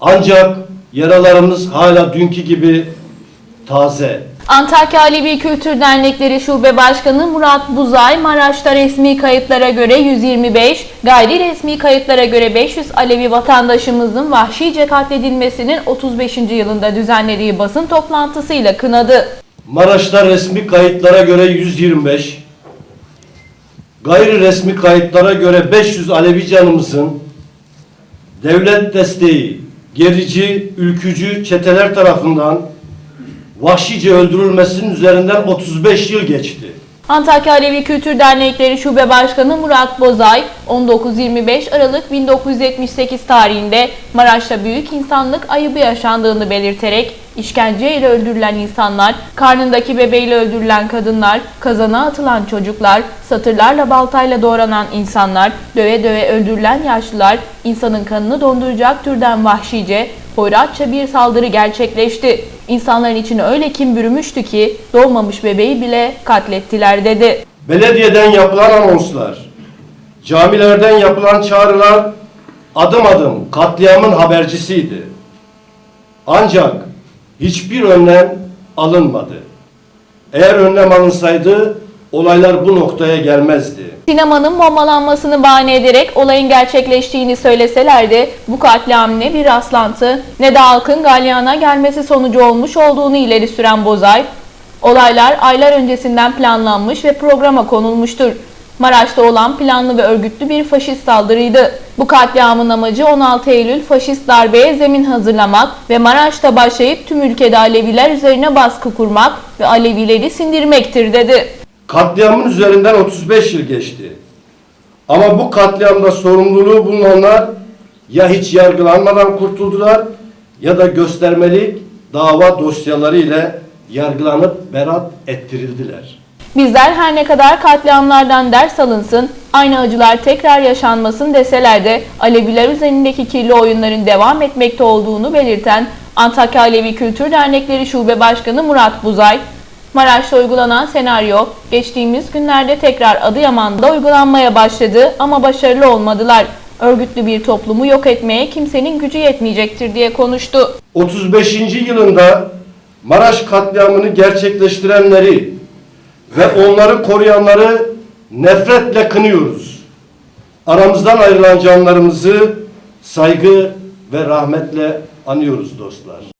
Ancak yaralarımız hala dünkü gibi taze. Antakya Alevi Kültür Dernekleri Şube Başkanı Murat Buzay, Maraş'ta resmi kayıtlara göre 125, gayri resmi kayıtlara göre 500 Alevi vatandaşımızın vahşice katledilmesinin 35. yılında düzenlediği basın toplantısıyla kınadı. Maraş'ta resmi kayıtlara göre 125, gayri resmi kayıtlara göre 500 Alevi canımızın devlet desteği, gerici, ülkücü çeteler tarafından vahşice öldürülmesinin üzerinden 35 yıl geçti. Antakya Alevi Kültür Dernekleri Şube Başkanı Murat Bozay, 19-25 Aralık 1978 tarihinde Maraş'ta büyük insanlık ayıbı yaşandığını belirterek, işkenceyle öldürülen insanlar, karnındaki bebeğiyle öldürülen kadınlar, kazana atılan çocuklar, satırlarla baltayla doğranan insanlar, döve döve öldürülen yaşlılar, insanın kanını donduracak türden vahşice, hoyratça bir saldırı gerçekleşti. İnsanların içine öyle kim bürümüştü ki doğmamış bebeği bile katlettiler dedi. Belediyeden yapılan anonslar, camilerden yapılan çağrılar adım adım katliamın habercisiydi. Ancak hiçbir önlem alınmadı. Eğer önlem alınsaydı olaylar bu noktaya gelmezdi. Sinemanın bombalanmasını bahane ederek olayın gerçekleştiğini söyleseler de bu katliam ne bir rastlantı ne de halkın galyana gelmesi sonucu olmuş olduğunu ileri süren Bozay, olaylar aylar öncesinden planlanmış ve programa konulmuştur. Maraş'ta olan planlı ve örgütlü bir faşist saldırıydı. Bu katliamın amacı 16 Eylül faşist darbeye zemin hazırlamak ve Maraş'ta başlayıp tüm ülkede Aleviler üzerine baskı kurmak ve Alevileri sindirmektir dedi. Katliamın üzerinden 35 yıl geçti. Ama bu katliamda sorumluluğu bulunanlar ya hiç yargılanmadan kurtuldular ya da göstermelik dava dosyaları ile yargılanıp berat ettirildiler. Bizler her ne kadar katliamlardan ders alınsın, aynı acılar tekrar yaşanmasın deseler de Aleviler üzerindeki kirli oyunların devam etmekte olduğunu belirten Antakya Alevi Kültür Dernekleri Şube Başkanı Murat Buzay, Maraş'ta uygulanan senaryo geçtiğimiz günlerde tekrar Adıyaman'da uygulanmaya başladı ama başarılı olmadılar. Örgütlü bir toplumu yok etmeye kimsenin gücü yetmeyecektir diye konuştu. 35. yılında Maraş katliamını gerçekleştirenleri ve onları koruyanları nefretle kınıyoruz. Aramızdan ayrılan canlarımızı saygı ve rahmetle anıyoruz dostlar.